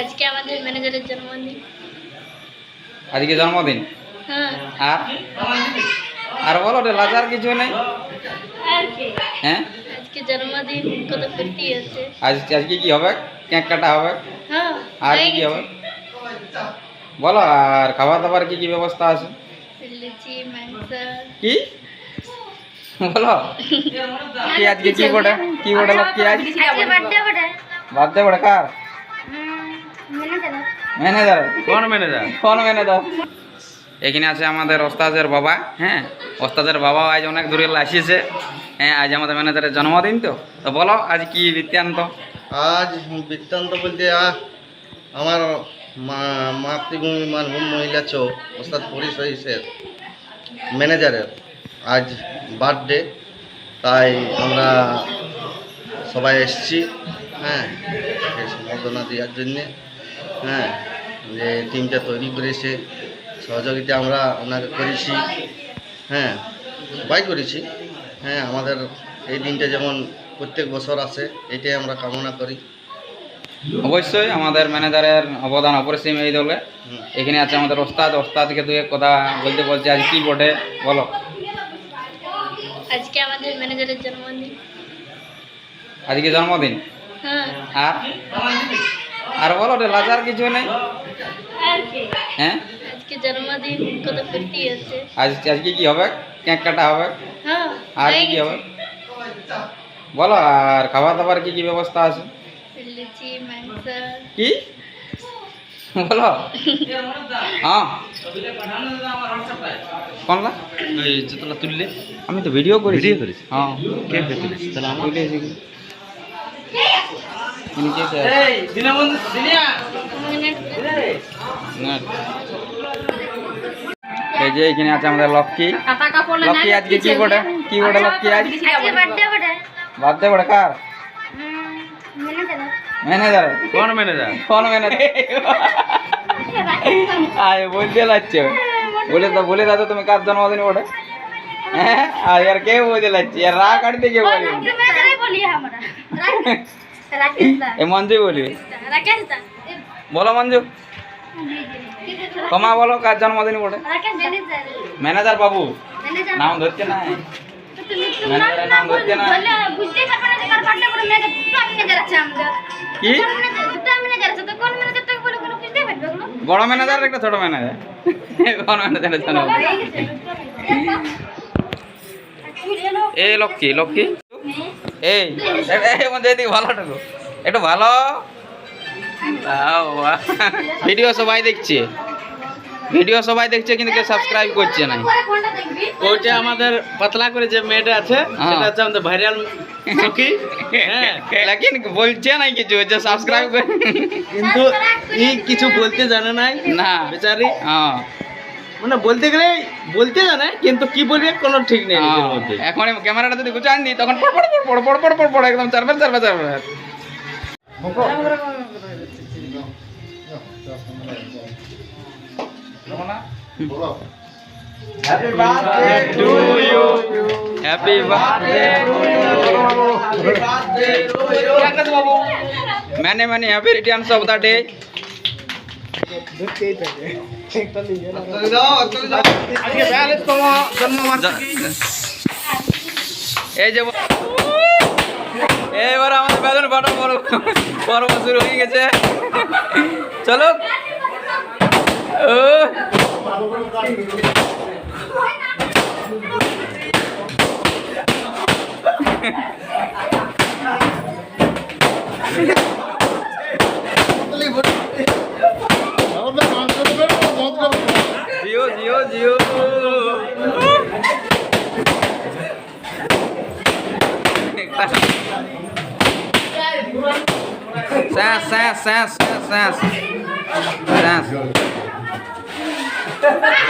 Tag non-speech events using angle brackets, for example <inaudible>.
আজকে আমাদের ম্যানেজারের জন্মদিন। আজকে জন্মদিন? হ্যাঁ। আর? আর বলো রে লাজার কিছু নেই? আর কি? হ্যাঁ? আজকে জন্মদিন কত ফুর্তি আছে আজ আজকে কি হবে? কেক কাটা হবে? হ্যাঁ আর কি হবে? বলো আর খাবার দাবার কি কি ব্যবস্থা আছে? কি? বলো। কি আজকে কি বটে? কি বটে? কি আজ? আজকে বার্থডে বটে কার? ম্যানেজার ম্যানেজার কোন ম্যানেজার কোন ম্যানেজার এখানে আছে আমাদের ওস্তাদের বাবা হ্যাঁ? ওস্তাদের বাবাও আজ অনেক দূরে আসিয়েছে হ্যাঁ আজ আমাদের ম্যানেজারের জন্মদিন তো। তো বলো আজ কি বৃত্তান্ত? আজ বৃত্তান্ত বলতে আহ, আমার মা- মাতৃভূমি মানভূম মহিলা চৌক ওস্তাদ পরিষদের ম্যানেজারের আজ বার্থডে তাই আমরা সবাই এসছি হ্যাঁ এই সম্বর্ধনা দেওয়ার জন্যে। হ্যাঁ যে টিমটা তৈরি করেছে সহযোগিতা আমরা ওনাকে করেছি। হ্যাঁ সবাই করেছি। হ্যাঁ আমাদের এই দিনটা যেমন প্রত্যেক বছর আসে এটাই আমরা কামনা করি। অবশ্যই আমাদের ম্যানেজারের অবদান অপরিসীম এই দলে। এখানে আছে আমাদের ওস্তাদ ওস্তাদকে দু এক কথা বলতে বলছে আজ কি বটে বলো। আজকে আমাদের ম্যানেজারের জন্মদিন। আজকে জন্মদিন? হ্যাঁ। আর? আর বলো রে লাজার কিছু নেই? আর কি। হ্যাঁ? আজকে জন্মদিন কত ফুর্তি আছে আজ আজকে কি হবে? কেক কাটা হবে? হ্যাঁ আর হয়ে কি কি গেছে। হবে বলো আর খাবার দাবার কি কি ব্যবস্থা আছে? লুচি মাংস। কি? বলো। হ্যাঁ। কোনলা এই যতলা তুললে। আমি তো ভিডিও করি ভিডিও করিস? হ্যাঁ। কে তুলিস তাহলে আমার তুলে এসেছি নিচে আছে। না। এই যে এখানে আছে আমাদের লক্ষ্মী। লক্ষ্মী আজকে কি বটে কি বটে লক্ষ্মী আজ? আজকে বার্থডে বটে কার? ম্যানেজার ম্যানেজার কোন ম্যানেজার? কোন ম্যানেজার? আয় বলতে লাগছে বলে তো বলে দাদা তুমি কার জন্মদিন বটে হ্যাঁ? আর কে বলতে লাগছে ইয়ার রা কাটতে কে বলি <laughs> এ মঞ্জু বলি বলো মঞ্জু ক্ষমা বলো কার জন্মদিন বটে ম্যানেজার বাবু নাম ধরছে না তুমি ম্যানেজারের নাম ধরছে না কি বড় ম্যানেজার একটা ছোট ম্যানেজার কোন ম্যানেজারের জন্য এই লক্ষ্মী লক্ষ্মী এই মধ্যে এদিকে একটু ভালো? ভিডিও সবাই দেখছে। ভিডিও সবাই দেখছে কিন্তু কেউ সাবস্ক্রাইব করছে না। ওইটা আমাদের পাতলা করে যে মেয়েটা আছে হ্যাঁ। সেটা হচ্ছে আমাদের ভাইরাল সখী। হ্যাঁ। লেকিন বলছে না কিছু যে সাবস্ক্রাইব করে। কিন্তু ই কিছু বলতে জানে নাই না। বেচারি। হ্যাঁ। মানে বলতে গেলে বলতে জানে কিন্তু কি বলবে কোনো ঠিক নেই নিজের মধ্যে হ্যাঁ। এখন এই ক্যামেরাটা যদি গুছান দিই তখন পড় পড় পড় পড় পড় পড় পড় একদম চারবার চারবার চারবার happy birthday to you happy birthday मैंने मैंने happy returns of the day এবার আমাদের বেলুন ফাটা পর্ব পর্ব শুরু হয়ে গেছে চলো ও Sense, sense, sense, sense. sass.